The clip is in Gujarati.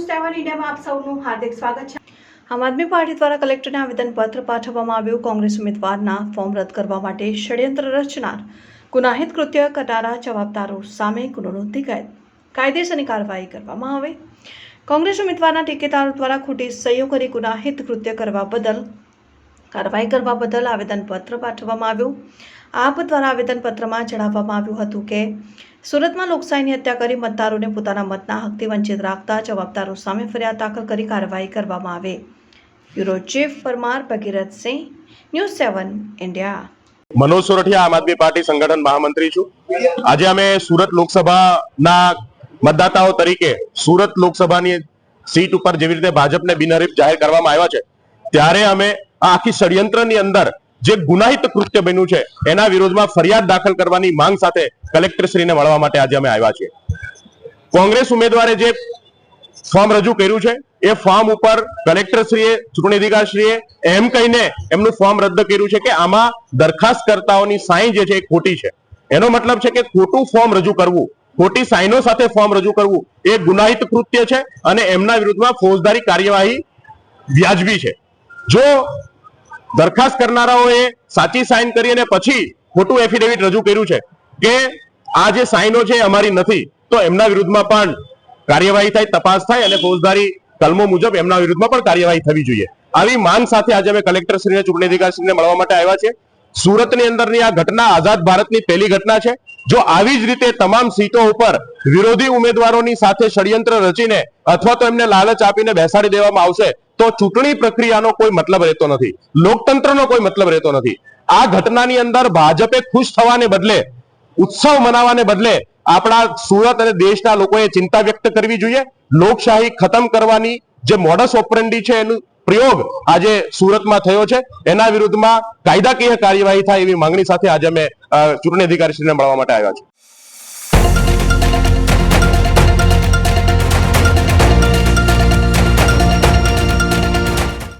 સૌનું હાર્દિક સ્વાગત છે. આમ આદમી પાર્ટી દ્વારા કલેક્ટરને આવેદનપત્ર પાઠવવામાં આવ્યું. કોંગ્રેસ ઉમેદવારના ફોર્મ રદ કરવા માટે ષડયંત્ર રચનાર ગુનાહિત કૃત્ય કરનારા જવાબદારો સામે ગુનો નોંધી કાય- કાયદેસરની કાર્યવાહી કરવામાં આવે. કોંગ્રેસ ઉમેદવારના ટેકેદારો દ્વારા ખોટી સહીઓ કરી ગુનાહિત કૃત્ય કરવા બદલ, કાર્યવાહી કરવા બદલ આવેદનપત્ર પાઠવવામાં આવ્યું. આપ દ્વારા આવેદનપત્રમાં જણાવવામાં આવ્યું હતું કે, સુરતમાં લોકશાહીની હત્યા કરી મતદારોને પોતાના મતના હકથી વંચિત રાખતા જવાબદારો સામે ફરિયાદ દાખલ કરી કાર્યવાહી કરવામાં આવે. Bureau chief Parmar Bhagirathsinh news seven, India. Manoj Sorathiya, Aam Aadmi Party સંગઠન મહામંત્રી છું. આજે અમે સુરત લોકસભાના મતદાતાઓ તરીકે સુરત લોકસભાની સીટ ઉપર જેવી રીતે ભાજપને બિનહરીફ જાહેર કરવામાં આવ્યા છે, ત્યારે અમે આખી ષડયંત્રની અંદર જે ગુનાહિત કૃત્ય બન્યું છે, એના વિરોધમાં ફરિયાદ દાખલ કરવાની માંગ સાથે કલેક્ટરશ્રીને મળવા માટે આજે અમે આવ્યા છીએ. કોંગ્રેસ ઉમેદવારે જે ફોર્મ રજૂ કર્યું છે, એ ફોર્મ ઉપર કલેક્ટરશ્રીએ ચૂંટણી અધિકારીશ્રીએ એમ કહીને એમનું ફોર્મ રદ કર્યું છે કે આમાં દરખાસ્તકર્તાઓની સાઈન જે છે, એ ખોટી છે. એનો મતલબ છે કે ખોટું ફોર્મ રજૂ કરવું, ખોટી સાઈનો સાથે ફોર્મ રજૂ કરવું, એ ગુનાહિત કૃત્ય છે અને એમના વિરુદ્ધમાં ફોજદારી કાર્યવાહી વ્યાજબી છે. જો દરખાસ્ત કરનારાઓએ સાચી સાઈન કરી અને પછી ખોટું એફિડેવિટ રજૂ કર્યું છે કે આ જે સાઇનો છે અમારી નથી. તો એમના વિરુદ્ધમાં પણ કાર્યવાહી થાય, તપાસ થાય અને ફોજદારી કલમો મુજબ એમના વિરુદ્ધમાં પણ કાર્યવાહી થવી જોઈએ. આવી માંગ સાથે આજે અમે કલેક્ટરશ્રીને, ચૂંટણી અધિકારીશ્રીને મળવા માટે આવ્યા છે સુરતની અંદરની આ ઘટના આઝાદ ભારતની પહેલી ઘટના છે. જો આવી જ રીતે તમામ સીટો ઉપર વિરોધી ઉમેદવારોની સાથે ષડયંત્ર રચીને અથવા તો એમને લાલચ આપીને બેસાડી દેવામાં આવશે તો ચૂંટણી પ્રક્રિયાનો કોઈ મતલબ રહેતો નથી. લોકતંત્રનો કોઈ મતલબ રહેતો નથી. આ ઘટનાની અંદર ભાજપે ખુશ થવાને બદલે, ઉત્સવ મનાવવાને બદલે આપણા સુરત અને દેશના લોકોએ ચિંતા વ્યક્ત કરવી જોઈએ. લોકશાહી ખતમ કરવાની જે મોડસ ઓપરેન્ડી છે એનું પ્રયોગ આજે સુરતમાં થયો છે. એના વિરુદ્ધમાં કાયદાકીય કાર્યવાહી થાય એવી માંગણી સાથે આજે અમે ચૂંટણી અધિકારીશ્રીને મળવા માટે આવ્યા છે